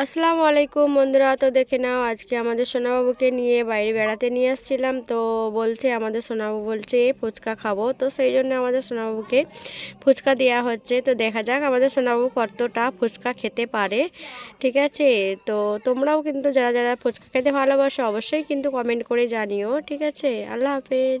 আসসালামু আলাইকুম বন্ধুরা তো দেখে নাও আজকে আমাদের সোনাবাবুকে নিয়ে বাইরে বেড়াতে নিয়ে আসছিলাম। তো বলছে আমাদের সোনাবাবু বলছে ফুচকা খাব। তো সেই জন্য আমাদের সোনাবাবুকে ফুচকা দেওয়া হচ্ছে। তো দেখা যাক আমাদের সোনাবাবু কতটা ফুচকা খেতে পারে। ঠিক আছে? তো তোমরাও কিন্তু যারা যারা ফুচকা খেতে ভালোবাসো অবশ্যই কিন্তু কমেন্ট করে জানিও। ঠিক আছে? আল্লাহ হাফেজ।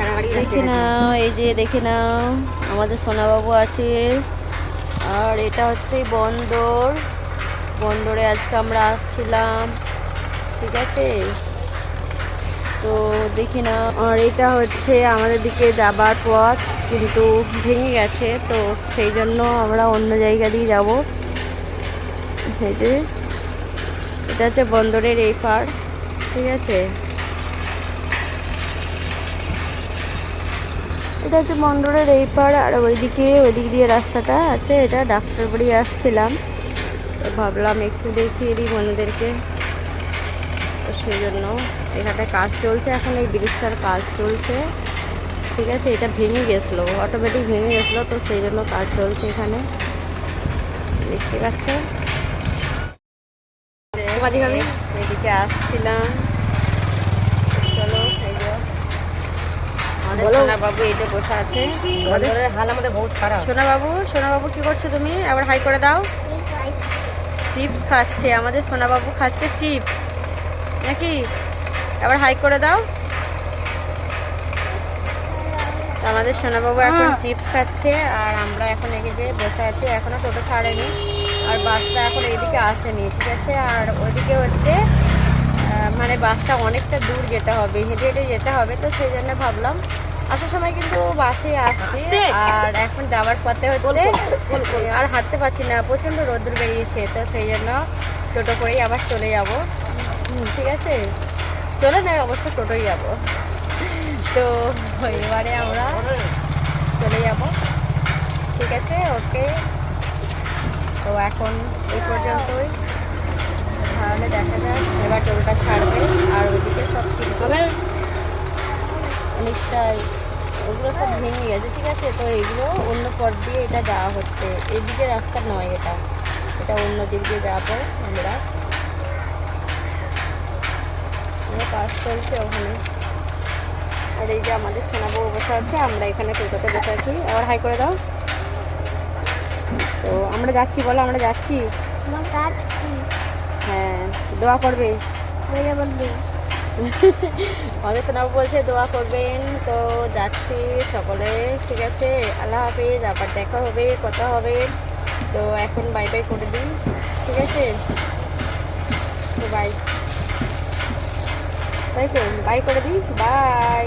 গাড়ি দেখে নাও এই যে দেখে নাও আমাদের সোনাবাবু আছে। আর এটা হচ্ছে বন্দর। বন্দরে আজকে আমরা আসছিলাম ঠিক আছে? তো দেখি না আর এটা হচ্ছে আমাদের দিকে যাবার পথ কিন্তু ভেঙে গেছে তো সেই জন্য আমরা অন্য জায়গা দিয়ে যাব। এই যে এটা হচ্ছে বন্দরের এই পার ঠিক আছে? এটা হচ্ছে বন্দরের এই পার আর ওইদিকে, ওইদিক দিয়ে রাস্তাটা আছে, এটা ডাক্তার বাড়ি আসছিলাম। ভাবলাম একটু দেখিয়ে দিই বন্ধুদেরকে। সেই জন্য এখানটায় কাজ চলছে, এখন এই ব্রিজটার কাজ চলছে। ঠিক আছে, এটা ভেঙে গেছিল অটোমেটিক ভেঙে গেছিল, তো সেই জন্য কাজ চলছে এখানে। দেখতে পাচ্ছ? এদিকে আসছিলাম। চলো আমাদের বলো। সোনা বাবু এই বসে আছে। হাল আমাদের বহুত খারাপ। সোনা বাবু সোনা বাবু কি করছ তুমি? আবার হাই করে দাও। চিপস খাচ্ছে আমাদের সোনা বাবু খাচ্ছে চিপস। নাকি? আবার হাই করে দাও। আমাদের সোনাবাবু এখন চিপস খাচ্ছে আর আমরা এখন এদিকে বসে আছি। এখনও টোটো ছাড়েনি। আর বাসটা এখন এইদিকে আসেনি ঠিক আছে? আর ওইদিকে হচ্ছে মানে বাসটা অনেকটা দূর যেতে হবে হেঁটে হেঁটে যেতে হবে তো সেই জন্য ভাবলাম আসার সময় কিন্তু বাসে আসছি? আর এখন যাওয়ার পথে হচ্ছে আর হাঁটতে পারছি না প্রচণ্ড রোদ্দুর বেরিয়েছে তো সেই জন্য টোটো করেই আবার চলে যাব। ঠিক আছে? চলে না অবশ্য টোটোই যাব। তো এবারে আমরা চলে যাব। ঠিক আছে? ওকে। তো এখন এই পর্যন্তই। তাহলে দেখা যাক, এবার টোলটা ছাড়বে, আর ওইদিকে সব ঠিক হবে। অনেকটাই। ওগুলো সব ভেঙে গেছে, ঠিক আছে? তো এগুলো অন্য পথ দিয়ে এটা যাওয়া হচ্ছে। এদিকে রাস্তা নয় এটা। এটা অন্য দিক দিয়ে যাব আমরা। আমরা কাজ চলছে ওখানে। আর এই যে আমাদের সোনাবউ বসে আছে, আমরা এখানে টোটোতে বসে আছি। আবার হাই করে দাও। তো আমরা যাচ্ছি বলো আমরা যাচ্ছি? হ্যাঁ দোয়া করবে? আমাদের সোনাবু বলছে দোয়া করবেন। তো যাচ্ছি সকলে ঠিক আছে? আল্লাহ হাফিজ আবার দেখা হবে কথা হবে। তো এখন বাই বাই করে দিন ঠিক আছে? তো বাই তাই তো বাই করে দিই। বাই